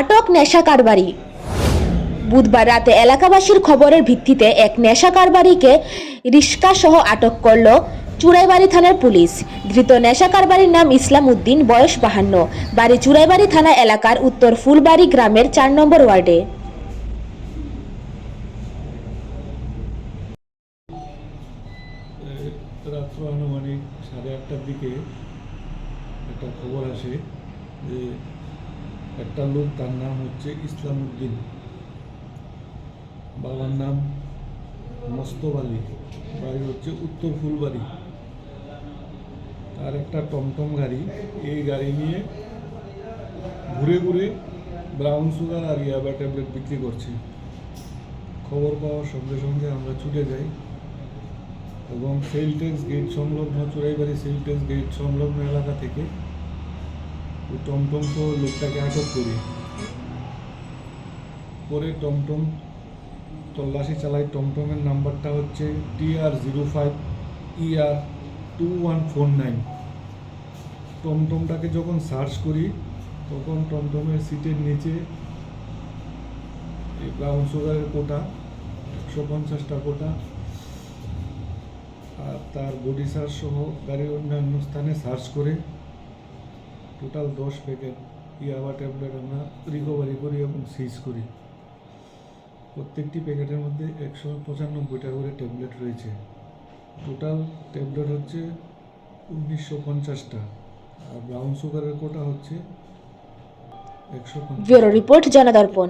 আটক নেশা কারবারি। বুধবার রাতে এলাকাবাসীর খবরের ভিত্তিতে এক নেশা কারবারিকে রিস্কা সহ আটক করল চুরাইবাড়ি থানার পুলিশ। ধৃত নেশা কারবারির নাম ইসলাম উদ্দিন, বয়স বাহান্ন। বাড়ি চুরাইবাড়ি থানা এলাকার উত্তর ফুলবাড়ি গ্রামের চার নম্বর ওয়ার্ডে। আনুমানিক সাড়ে আটটার দিকে একটা খবর আসে যে একটা লোক, তার নাম হচ্ছে ইসলাম উদ্দিন। বাবার নাম মস্তব আলী, বাড়ি হচ্ছে উত্তর ফুলবাড়ি। তার একটা টমটম গাড়ি, এই গাড়ি নিয়ে ঘুরে ঘুরে ব্রাউন সুগার আর ইয়াবা ট্যাবলেট বিক্রি করছে। খবর পাওয়ার সঙ্গে সঙ্গে আমরা ছুটে যাই এবং সেল ট্যাক্স গেট সংলগ্ন, চোরাইবাড়ি সেল ট্যাক্স গেট সংলগ্ন এলাকা থেকে টমটম তো লোকটাকে আটক করি। পরে টমটম তল্লাশি চালাই টমটমের নাম্বারটা হচ্ছে TR zero five ER two one four nine. টমটমটাকে যখন সার্চ করি, তখন টমটমের সিটের নিচে ব্রাউন সুগারের কোটা, একশো পঞ্চাশটা কোটা আর তার বডি সার্চ সহ গাড়ির অন্যান্য স্থানে সার্চ করে টোটাল দশ প্যাকেট ইয়াবা ট্যাবলেট আমরা রিকভারি করি এবং সিজ করি। প্রত্যেকটি প্যাকেটের মধ্যে একশো পঁচানব্বইটা করে ট্যাবলেট রয়েছে। টোটাল ট্যাবলেট হচ্ছে উনিশশো পঞ্চাশটা। আর ব্রাউন সুগারের কোটা হচ্ছে একশো রিপোর্ট জনদর্পণ।